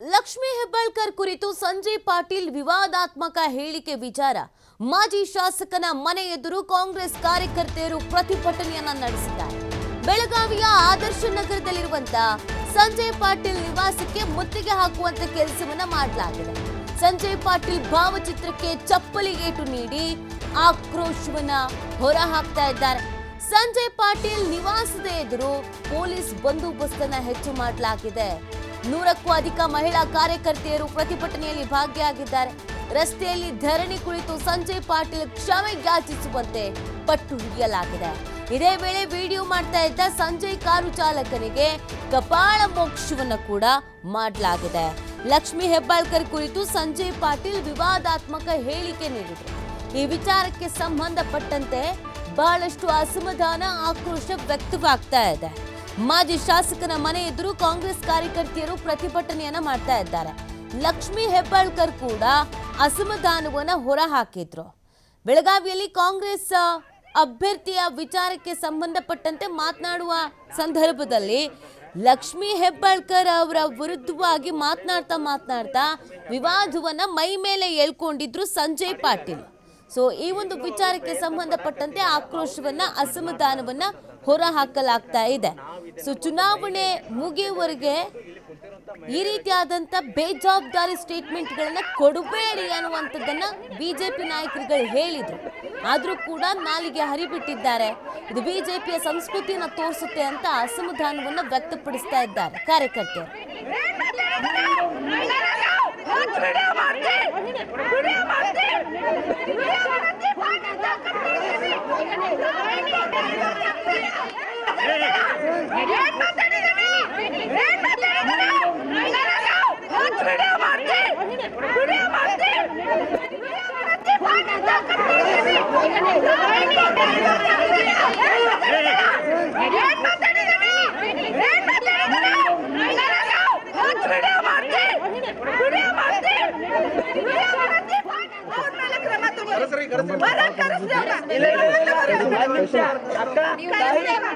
ಲಕ್ಷ್ಮೀ ಹೆಬ್ಬಾಳ್ಕರ್ ಕುರಿತು ಸಂಜಯ್ ಪಾಟೀಲ್ ವಿವಾದಾತ್ಮಕ ಹೇಳಿಕೆ ವಿಚಾರ. ಮಾಜಿ ಶಾಸಕನ ಮನೆ ಎದುರು ಕಾಂಗ್ರೆಸ್ ಕಾರ್ಯಕರ್ತೆಯರು ಪ್ರತಿಭಟನೆಯನ್ನ ನಡೆಸಿದ್ದಾರೆ. ಬೆಳಗಾವಿಯ ಆದರ್ಶ ನಗರದಲ್ಲಿರುವಂತ ಸಂಜಯ್ ಪಾಟೀಲ್ ನಿವಾಸಕ್ಕೆ ಮುತ್ತಿಗೆ ಹಾಕುವಂತ ಕೆಲಸವನ್ನ ಮಾಡಲಾಗಿದೆ. ಸಂಜಯ್ ಪಾಟೀಲ್ ಭಾವಚಿತ್ರಕ್ಕೆ ಚಪ್ಪಲಿ ಏಟು ನೀಡಿ ಆಕ್ರೋಶವನ್ನ ಹೊರಹಾಕ್ತಾ ಇದ್ದಾರೆ. ಸಂಜಯ್ ಪಾಟೀಲ್ ನಿವಾಸದ ಎದುರು ಪೊಲೀಸ್ ಬಂದೋಬಸ್ತನ್ನ ಹೆಚ್ಚು ಮಾಡಲಾಗಿದೆ. ನೂರಕ್ಕೂ ಅಧಿಕ ಮಹಿಳಾ ಕಾರ್ಯಕರ್ತೆಯರು ಪ್ರತಿಭಟನೆಯಲ್ಲಿ ಭಾಗಿಯಾಗಿದ್ದಾರೆ. ರಸ್ತೆಯಲ್ಲಿ ಧರಣಿ ಕುಳಿತು ಸಂಜಯ್ ಪಾಟೀಲ್ ಕ್ಷಮೆ ಯಾಚಿಸುವಂತೆ ಪಟ್ಟು ಹಿಡಿಯಲಾಗಿದೆ. ಇದೇ ವೇಳೆ ವಿಡಿಯೋ ಮಾಡ್ತಾ ಇದ್ದ ಸಂಜಯ್ ಕಾರು ಚಾಲಕನಿಗೆ ಕಪಾಳ ಮೋಕ್ಷವನ್ನ ಕೂಡ ಮಾಡಲಾಗಿದೆ. ಲಕ್ಷ್ಮಿ ಹೆಬ್ಬಾಳ್ಕರ್ ಕುರಿತು ಸಂಜಯ್ ಪಾಟೀಲ್ ವಿವಾದಾತ್ಮಕ ಹೇಳಿಕೆ ನೀಡಿದರು. ಈ ವಿಚಾರಕ್ಕೆ ಸಂಬಂಧಪಟ್ಟಂತೆ ಬಹಳಷ್ಟು ಅಸಮಾಧಾನ ಆಕ್ರೋಶ ವ್ಯಕ್ತವಾಗ್ತಾ ಇದೆ. ಮಾಜಿ ಶಾಸಕನ ಮನೆ ಎದುರು ಕಾಂಗ್ರೆಸ್ ಕಾರ್ಯಕರ್ತೆಯರು ಪ್ರತಿಭಟನೆಯನ್ನ ಮಾಡ್ತಾ ಇದ್ದಾರೆ. ಲಕ್ಷ್ಮಿ ಹೆಬ್ಬಾಳ್ಕರ್ ಕೂಡ ಅಸಮಾಧಾನವನ್ನ ಹೊರಹಾಕಿದ್ರು. ಬೆಳಗಾವಿಯಲ್ಲಿ ಕಾಂಗ್ರೆಸ್ ಅಭ್ಯರ್ಥಿಯ ವಿಚಾರಕ್ಕೆ ಸಂಬಂಧಪಟ್ಟಂತೆ ಮಾತನಾಡುವ ಸಂದರ್ಭದಲ್ಲಿ ಲಕ್ಷ್ಮಿ ಹೆಬ್ಬಾಳ್ಕರ್ ಅವರ ವಿರುದ್ಧವಾಗಿ ಮಾತನಾಡ್ತಾ ಮಾತನಾಡ್ತಾ ವಿವಾದವನ್ನ ಮೈ ಮೇಲೆ ಹೇಳ್ಕೊಂಡಿದ್ರು ಸಂಜಯ್ ಪಾಟೀಲ್. ಸೊ ಈ ಒಂದು ವಿಚಾರಕ್ಕೆ ಸಂಬಂಧಪಟ್ಟಂತೆ ಆಕ್ರೋಶವನ್ನ, ಅಸಮಾಧಾನವನ್ನ ಹೊರ ಹಾಕಲಾಗ್ತಾ ಇದೆ. ಸೊ ಚುನಾವಣೆ ಮುಗಿಯುವವರೆಗೆ ಈ ರೀತಿಯಾದಂತ ಬೇಜವಾಬ್ದಾರಿ ಸ್ಟೇಟ್ಮೆಂಟ್ಗಳನ್ನ ಕೊಡಬೇಡಿ ಅನ್ನುವಂಥದ್ದನ್ನ ಬಿಜೆಪಿ ನಾಯಕರುಗಳು ಹೇಳಿದ್ರು. ಆದರೂ ಕೂಡ ನಾಲಿಗೆ ಹರಿಬಿಟ್ಟಿದ್ದಾರೆ. ಇದು ಬಿಜೆಪಿಯ ಸಂಸ್ಕೃತಿಯನ್ನ ತೋರಿಸುತ್ತೆ ಅಂತ ಅಸಮಾಧಾನವನ್ನು ವ್ಯಕ್ತಪಡಿಸ್ತಾ ಇದ್ದಾರೆ ಕಾರ್ಯಕರ್ತರು Hey!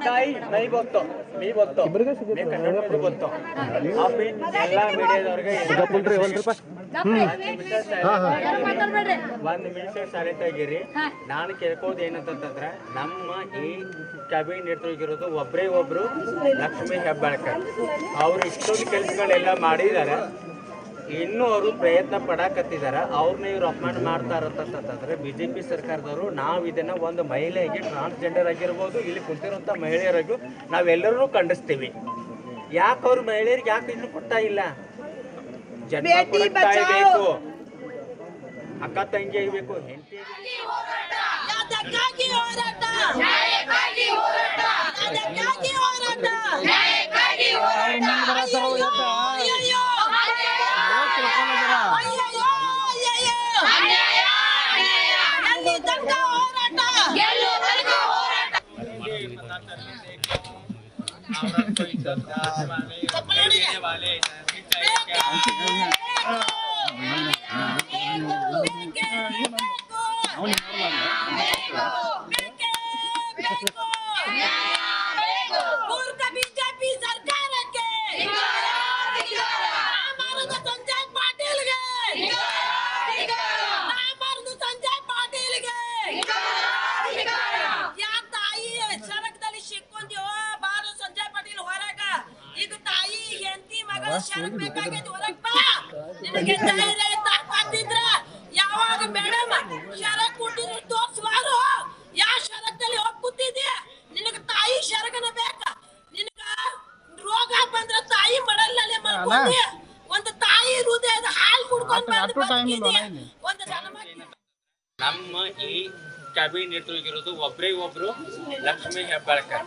ತಾಯಿ ಕನ್ನಡ ಎಲ್ಲ ಮೀಡಿಯಾದವ್ರಿಗೆ ಒಂದ್ ನಿಮಿಷ ಸೈಲೆಂಟ್ ಆಗಿರಿ ನಾನು ಕೇಳ್ಕೋದು ಏನಂತಂದ್ರೆ ನಮ್ಮ ಈ ಕ್ಯಾಬಿನ್ ಇರೋದು ಒಬ್ರೇ ಒಬ್ರು ಲಕ್ಷ್ಮೀ ಹೆಬ್ಬಾಳ್ಕರ್. ಅವ್ರು ಇಷ್ಟೊಂದು ಕೆಲಸಗಳೆಲ್ಲ ಮಾಡಿದ್ದಾರೆ. ಇನ್ನೂ ಅವರು ಪ್ರಯತ್ನ ಪಡಾಕತ್ತಿದ್ದಾರೆ ಅವ್ರನ್ನ ಇವ್ರು ಅಪಮಾನ ಮಾಡ್ತಾರಂತಂತಂದ್ರೆ ಬಿ ಜೆ ಪಿ ಸರ್ಕಾರದವರು ನಾವು ಇದನ್ನ ಒಂದು ಮಹಿಳೆಗೆ ಟ್ರಾನ್ಸ್ಜೆಂಡರ್ ಆಗಿರ್ಬೋದು ಇಲ್ಲಿ ಕುಂತಿರುವಂಥ ಮಹಿಳೆಯರಿಗೂ ನಾವೆಲ್ಲರೂ ಖಂಡಿಸ್ತೀವಿ. ಯಾಕೆ ಅವ್ರು ಮಹಿಳೆಯರಿಗೆ ಯಾಕೆ ಇದನ್ನು ಕೊಡ್ತಾ ಇಲ್ಲ? ತಾಯಿ ಬೇಕು ಅಕ್ಕ ತಂಗಿ ಆಗಬೇಕು ಹೆಂಡತಿ ಹೋರಾಟ! श्रद्धा वाले ಶರಕ್ ಬೇಕಾಗೈತಿ ಹೊರಗ್ ಬಾ. ನಿನಗೆ ಧೈರ್ಯ ತಾಕತ್ತಿದ್ರ ಯಾವಾಗ ಮೇಡಮ್ ಶರಕ್ ಕೊಟ್ಟಿದ್ರು ತೋರ್ಸ್ಬಾರು. ಯಾ ಹೋಗ್ ಕೂತಿದ್ಯ? ನಿನಗ ತಾಯಿ ಶರಗನ ಬೇಕ? ನಿನಗ ರೋಗ ಬಂದ್ರ ತಾಯಿ ಮಡಲಲ್ಲೇ ಮಲ್ಕೊಂಡಿ. ಒಂದು ತಾಯಿ ಹೃದಯದ ಹಾಲು ಕುಡ್ಕೊಂಡ್ ಬಂದು ಬದುಕಿದ್ಯ ಒಂದು ಹೆಣ್ಮಕ್ಳು ನಮ್ಮ ಈ ಕ್ಯಾಬಿನೆಟ್ ಇರೋದು ಒಬ್ರೇ ಒಬ್ರು ಲಕ್ಷ್ಮೀ ಹೆಬ್ಬಾಳ್ಕರ್.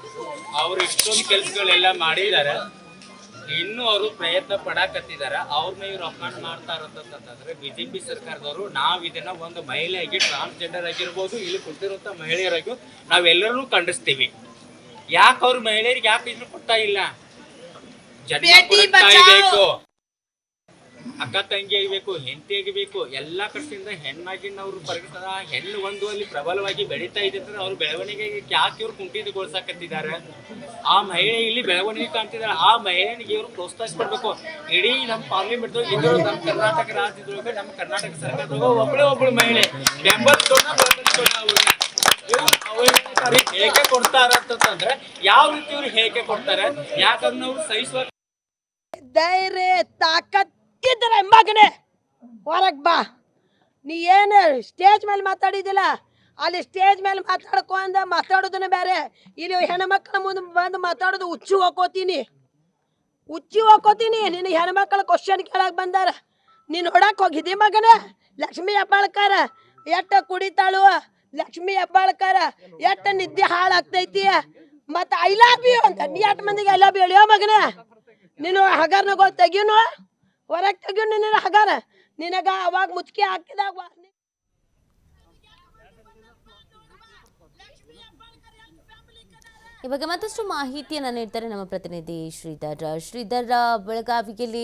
ಅವ್ರು ಇಷ್ಟೊಂದು ಕೆಲಸಗಳೆಲ್ಲ ಮಾಡಿದ್ದಾರೆ. ಇನ್ನೂ ಅವರು ಪ್ರಯತ್ನ ಪಡಾಕತ್ತಿದ್ದಾರೆ ಅವ್ರನ್ನ ಇವ್ರು ಅಪಮಾನ ಮಾಡ್ತಾರಂತಂತಂದ್ರೆ ಬಿಜೆಪಿ ಸರ್ಕಾರದವರು ನಾವು ಇದನ್ನ ಒಂದು ಮಹಿಳೆಯಾಗಿ ಟ್ರಾನ್ಸ್ಜೆಂಡರ್ ಆಗಿರ್ಬೋದು ಇಲ್ಲಿ ಕುಳಿತಿರುವಂತ ಮಹಿಳೆಯರಿಗೂ ನಾವೆಲ್ಲರೂ ಖಂಡಿಸ್ತೀವಿ. ಯಾಕೆ ಅವ್ರ ಮಹಿಳೆಯರಿಗೆ ಯಾಕೆ ಇದನ್ನು ಕೊಡ್ತಾ ಇಲ್ಲ? ಜನ ಕೊಡ್ತಾ ಇರಬೇಕು ಅಕ್ಕ ತಂಗಿ ಆಗಬೇಕು, ಹೆಂಡತಿ ಆಗಬೇಕು, ಎಲ್ಲ ಕಡೆಯಿಂದ ಅವರು ಪರಿಗಣಿಸ್ತಾರೆ ಆ ಹೆಣ್ಣು ಒಂದು ಅಲ್ಲಿ ಪ್ರಬಲವಾಗಿ ಬೆಳೀತಾ ಇದೆ ಅಂದ್ರೆ ಅವ್ರ ಬೆಳವಣಿಗೆಗೆ ಯಾಕೆ ಇವ್ರು ಕುಂಠಿತಗೊಳಿಸಕತ್ತಿದ್ದಾರೆ ಆ ಮಹಿಳೆ ಇಲ್ಲಿ ಬೆಳವಣಿಗೆ ಕಾಣ್ತಿದ್ದಾರೆ ಆ ಮಹಿಳೆಗೆ ಇವರು ಪ್ರೋತ್ಸಾಹಿಸ್ಕೊಡ್ಬೇಕು. ಇಡೀ ನಮ್ಮ ಪಾರ್ಲಿಮೆಂಟ್ ಇದ್ರು ನಮ್ಮ ಕರ್ನಾಟಕ ರಾಜ್ಯದೊಳಗೆ, ನಮ್ಮ ಕರ್ನಾಟಕ ಸರ್ಕಾರದೊಳಗೆ ಒಬ್ಬಳೇ ಒಬ್ಬಳು ಮಹಿಳೆ ಹೇಗೆ ಹೇಳಿಕೆ ಕೊಡ್ತಾರ ಅಂತಂದ್ರೆ ಯಾವ ರೀತಿ ಇವ್ರು ಹೇಗೆ ಕೊಡ್ತಾರೆ? ಯಾಕಂದ್ರೆ ಅವ್ರು ಸಹಿಸುವ ಧೈರ್ಯ ತಾಕತ್ತಿದ್ರೆ ಮಗನೇ. ಹೊರಗೆ ಬಾ. ನೀ ಏನು ಸ್ಟೇಜ್ ಮೇಲೆ ಮಾತಾಡಿದಿಲ್ಲ ಅಲ್ಲಿ ಸ್ಟೇಜ್ ಮೇಲೆ ಮಾತಾಡ್ಕೊಂಡ ಮಾತಾಡೋದನ್ನ ಬೇರೆ. ಇಲ್ಲಿ ಹೆಣ್ಮಕ್ಳ ಮುಂದೆ ಬಂದು ಮಾತಾಡೋದು ಹುಚ್ಚು ಹೋಗ್ಕೋತೀನಿ. ಹುಚ್ಚು ಹೋಗ್ಕೋತೀನಿ. ನಿನ್ನ ಹೆಣ್ಮಕ್ಳ ಕ್ವಶನ್ ಕೇಳಕ್ ಬಂದಾರ. ನೀನು ಹೊಡಕ್ ಹೋಗಿದ್ದಿ ಮಗನ? ಲಕ್ಷ್ಮಿ ಹೆಬ್ಬಾಳ್ಕರ, ಎಟ್ಟ ಕುಡಿತಾಳು? ಲಕ್ಷ್ಮಿ ಹೆಬ್ಬಾಳ್ಕರ, ಎಟ್ಟ ನಿದ್ದೆ ಹಾಳಾಗ್ತೈತಿ? ಮತ್ತೆ ಐ ಲವ್ ಯು ಅಂತ. ನೀ ಎಟ್ಟ ಮಂದಿಗೆ ಐ ಲವ್ ಯು ಮಗನೇ. ನೀನು ಹಗರಣಗಳು ತೆಗಿನು ಹೊರಗೆ ತೆಗಿಯು ನಿನ್ನ ಹಗಾರ ನಿನಗ ಅವಾಗ ಮುಚ್ಕಿ ಹಾಕಿದಾಗ ಇವಾಗ ಮತ್ತಷ್ಟು ಮಾಹಿತಿಯನ್ನು ನೀಡ್ತಾರೆ ನಮ್ಮ ಪ್ರತಿನಿಧಿ ಶ್ರೀಧರ್ ಶ್ರೀಧರ್ ಬೆಳಗಾವಿಯಲ್ಲಿ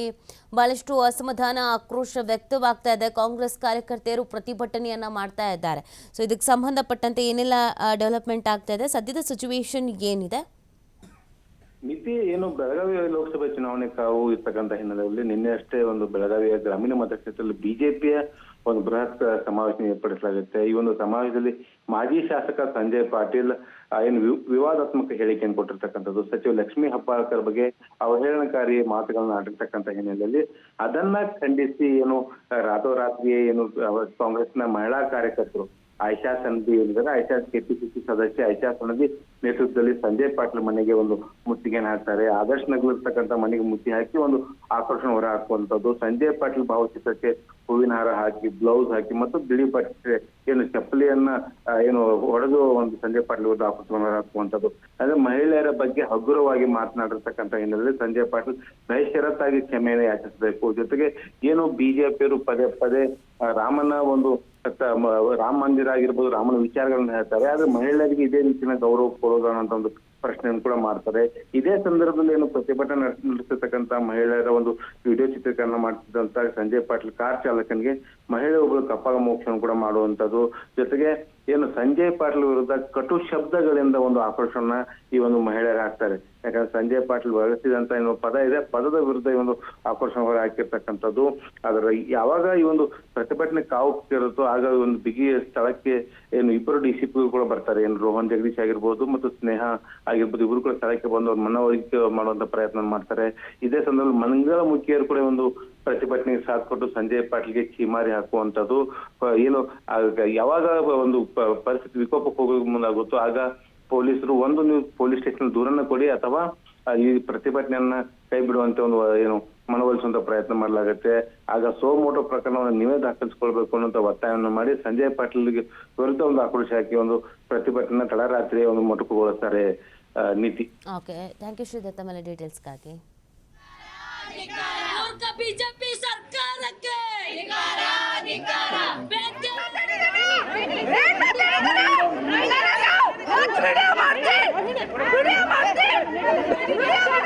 ಬಹಳಷ್ಟು ಅಸಮಾಧಾನ, ಆಕ್ರೋಶ ವ್ಯಕ್ತವಾಗ್ತಾ ಇದೆ. ಕಾಂಗ್ರೆಸ್ ಕಾರ್ಯಕರ್ತೆಯರು ಪ್ರತಿಭಟನೆಯನ್ನ ಮಾಡ್ತಾ ಇದ್ದಾರೆ. ಸೊ ಇದಕ್ಕೆ ಸಂಬಂಧಪಟ್ಟಂತೆ ಏನೆಲ್ಲ ಡೆವಲಪ್ಮೆಂಟ್ ಆಗ್ತಾ ಇದೆ? ಸದ್ಯದ ಸಿಚುವೇಶನ್ ಏನಿದೆ? ಮಿತಿ ಏನು ಬೆಳಗಾವಿ ಲೋಕಸಭೆ ಚುನಾವಣೆ ಕಾವು ಇರ್ತಕ್ಕಂಥ ಹಿನ್ನೆಲೆಯಲ್ಲಿ ನಿನ್ನೆ ಅಷ್ಟೇ ಒಂದು ಬೆಳಗಾವಿಯ ಗ್ರಾಮೀಣ ಮತಕ್ಷೇತ್ರದಲ್ಲಿ ಬಿಜೆಪಿಯ ಒಂದು ಬೃಹತ್ ಸಮಾವೇಶ ಏರ್ಪಡಿಸಲಾಗುತ್ತೆ. ಈ ಒಂದು ಸಮಾವೇಶದಲ್ಲಿ ಮಾಜಿ ಶಾಸಕ ಸಂಜಯ್ ಪಾಟೀಲ್ ಏನು ವಿವಾದಾತ್ಮಕ ಹೇಳಿಕೆಯನ್ನು ಕೊಟ್ಟಿರ್ತಕ್ಕಂಥದ್ದು. ಸಚಿವ ಲಕ್ಷ್ಮೀ ಹಬ್ಬಾಳ್ಕರ್ ಬಗ್ಗೆ ಅವಹೇಳನಕಾರಿ ಮಾತುಗಳನ್ನು ಆಡಿರ್ತಕ್ಕಂಥ ಹಿನ್ನೆಲೆಯಲ್ಲಿ ಅದನ್ನ ಖಂಡಿಸಿ ಏನು ರಾತೋರಾತ್ರಿಯೇ ಏನು ಕಾಂಗ್ರೆಸ್ನ ಮಹಿಳಾ ಕಾರ್ಯಕರ್ತರು ಆಯ್ಷಾ ಸನದಿ ಏನಿದ್ದಾರೆ ಆಯ್ಷಾ ಕೆಪಿಸಿಸಿ ಸದಸ್ಯ ಆಯ್ಷಾ ಸನದಿ ನೇತೃತ್ವದಲ್ಲಿ ಸಂಜಯ್ ಪಾಟೀಲ್ ಮನೆಗೆ ಒಂದು ಮುತ್ತಿಗೆನ ಹಾಕ್ತಾರೆ. ಆದರ್ಶ್ ನಗಲಿರ್ತಕ್ಕಂಥ ಮನೆಗೆ ಮುತ್ತಿ ಹಾಕಿ ಒಂದು ಆಕರ್ಷಣ ಹೊರ ಹಾಕುವಂಥದ್ದು. ಸಂಜಯ್ ಪಾಟೀಲ್ ಭಾವಚಿತ್ರಕ್ಕೆ ಹೂವಿನ ಹಾರ ಹಾಕಿ, ಬ್ಲೌಸ್ ಹಾಕಿ, ಮತ್ತು ಬಿಳಿ ಬಟ್ಟೆ ಏನು ಚಪ್ಪಲಿಯನ್ನ ಏನು ಹೊಡೆದು ಒಂದು ಸಂಜಯ್ ಪಾಟೀಲ್ ವಿರುದ್ಧ ಆಕರ್ಷಣ ಹೊರ ಹಾಕುವಂಥದ್ದು. ಅಂದ್ರೆ ಮಹಿಳೆಯರ ಬಗ್ಗೆ ಹಗುರವಾಗಿ ಮಾತನಾಡಿರ್ತಕ್ಕಂಥ ಹಿನ್ನೆಲೆಯಲ್ಲಿ ಸಂಜಯ್ ಪಾಟೀಲ್ ಬೇಷರತ್ತಾಗಿ ಕ್ಷಮೆಯನ್ನು ಯಾಚಿಸಬೇಕು. ಜೊತೆಗೆ ಏನು ಬಿಜೆಪಿಯವರು ಪದೇ ಪದೇ ರಾಮನ ಒಂದು ರಾಮ ಮಂದಿರ ಆಗಿರ್ಬೋದು, ರಾಮನ ವಿಚಾರಗಳನ್ನ ಹೇಳ್ತಾರೆ. ಆದ್ರೆ ಮಹಿಳೆಯರಿಗೆ ಇದೇ ರೀತಿಯ ಗೌರವ ಕೊಡೋದು ಅನ್ನೋ ಒಂದು ಪ್ರಶ್ನೆಯನ್ನು ಕೂಡ ಮಾಡ್ತಾರೆ. ಇದೇ ಸಂದರ್ಭದಲ್ಲಿ ಏನು ಪ್ರತಿಭಟನೆ ನಡೆಸಿರ್ತಕ್ಕಂಥ ಮಹಿಳೆಯರ ಒಂದು ವಿಡಿಯೋ ಚಿತ್ರೀಕರಣ ಮಾಡ್ತಿದ್ದಂತ ಸಂಜಯ್ ಪಾಟೀಲ್, ಕಾರ್ ಚಾಲಕನಿಗೆ ಮಹಿಳೆ ಒಬ್ಬರು ಕಪ್ಪಾಗ ಮೋಕ್ಷಣ ಕೂಡ ಮಾಡುವಂತದ್ದು ಜೊತೆಗೆ ಏನು ಸಂಜಯ್ ಪಾಟೀಲ್ ವಿರುದ್ಧ ಕಟು ಶಬ್ದಗಳಿಂದ ಒಂದು ಆಕ್ರೋಶವನ್ನ ಈ ಒಂದು ಮಹಿಳೆಯರು ಹಾಕ್ತಾರೆ. ಯಾಕಂದ್ರೆ ಸಂಜಯ್ ಪಾಟೀಲ್ ಬಳಸಿದಂತ ಏನು ಪದ ಇದೆ. ಪದದ ವಿರುದ್ಧ ಈ ಒಂದು ಆಕ್ರೋಶ ಹಾಕಿರ್ತಕ್ಕಂಥದ್ದು. ಅದರ ಯಾವಾಗ ಈ ಒಂದು ಪ್ರತಿಭಟನೆ ಕಾವು ಕೇಳುತ್ತೋ ಆಗ ಒಂದು ಬಿಗಿ ಸ್ಥಳಕ್ಕೆ ಏನು ಇಬ್ಬರು ಡಿ ಡಿಸಿಪಿ ಕೂಡ ಬರ್ತಾರೆ. ಏನು ರೋಹನ್ ಜಗದೀಶ್ ಆಗಿರ್ಬೋದು ಮತ್ತು ಸ್ನೇಹ ಆಗಿರ್ಬೋದು ಇವರು ಕೂಡ ಸ್ಥಳಕ್ಕೆ ಬಂದು ಅವ್ರ ಮನವರಿಕೆ ಮಾಡುವಂತ ಪ್ರಯತ್ನ ಮಾಡ್ತಾರೆ. ಇದೇ ಸಂದರ್ಭದಲ್ಲಿ ಮಂಗಳ ಮುಖಿಯರು ಕೂಡ ಒಂದು ಪ್ರತಿಭಟನೆಗೆ ಸಾಥ್ ಕೊಟ್ಟು ಸಂಜಯ್ ಪಾಟೀಲ್ಗೆ ಚೀಮಾರಿ ಹಾಕುವಂತದ್ದು ಏನು ಯಾವಾಗ ಒಂದು ಪರಿಸ್ಥಿತಿ ವಿಕೋಪಕ್ಕೆ ಹೋಗೋದಕ್ಕೆ ಮುಂದಾಗುತ್ತೋ, ಆಗ ಪೊಲೀಸರು ಒಂದು ನೀವು ಪೊಲೀಸ್ ಸ್ಟೇಷನ್ ದೂರನ್ನ ಕೊಡಿ ಅಥವಾ ಈ ಪ್ರತಿಭಟನೆಯನ್ನ ಕೈ ಬಿಡುವಂತ ಒಂದು ಏನು ಮನವೊಲಿಸುವಂತ ಪ್ರಯತ್ನ ಮಾಡಲಾಗುತ್ತೆ. ಆಗ ಸೋಮೋಟೋ ಪ್ರಕರಣವನ್ನು ನೀವೇ ದಾಖಲಿಸಿಕೊಳ್ಬೇಕು ಅನ್ನೋಂತ ಒತ್ತಾಯವನ್ನು ಮಾಡಿ ಸಂಜಯ್ ಪಾಟೀಲ್ಗೆ ವಿರುದ್ಧ ಒಂದು ಆಕ್ರೋಶ ಹಾಕಿ ಒಂದು ಪ್ರತಿಭಟನೆ ತಡರಾತ್ರಿ ಒಂದು ಮೊಟಕುಗೊಳಿಸ್ತಾರೆ ನೀತಿ. ಓಕೆ ಥ್ಯಾಂಕ್ ಯು ಡೀಟೇಲ್ಸ್ಗಾಗಿ. ಬಿಜೆಪಿ ಸರ್ಕಾರಕ್ಕೆ. 그래야 맞지! 그래야 맞지! 그래야 맞지!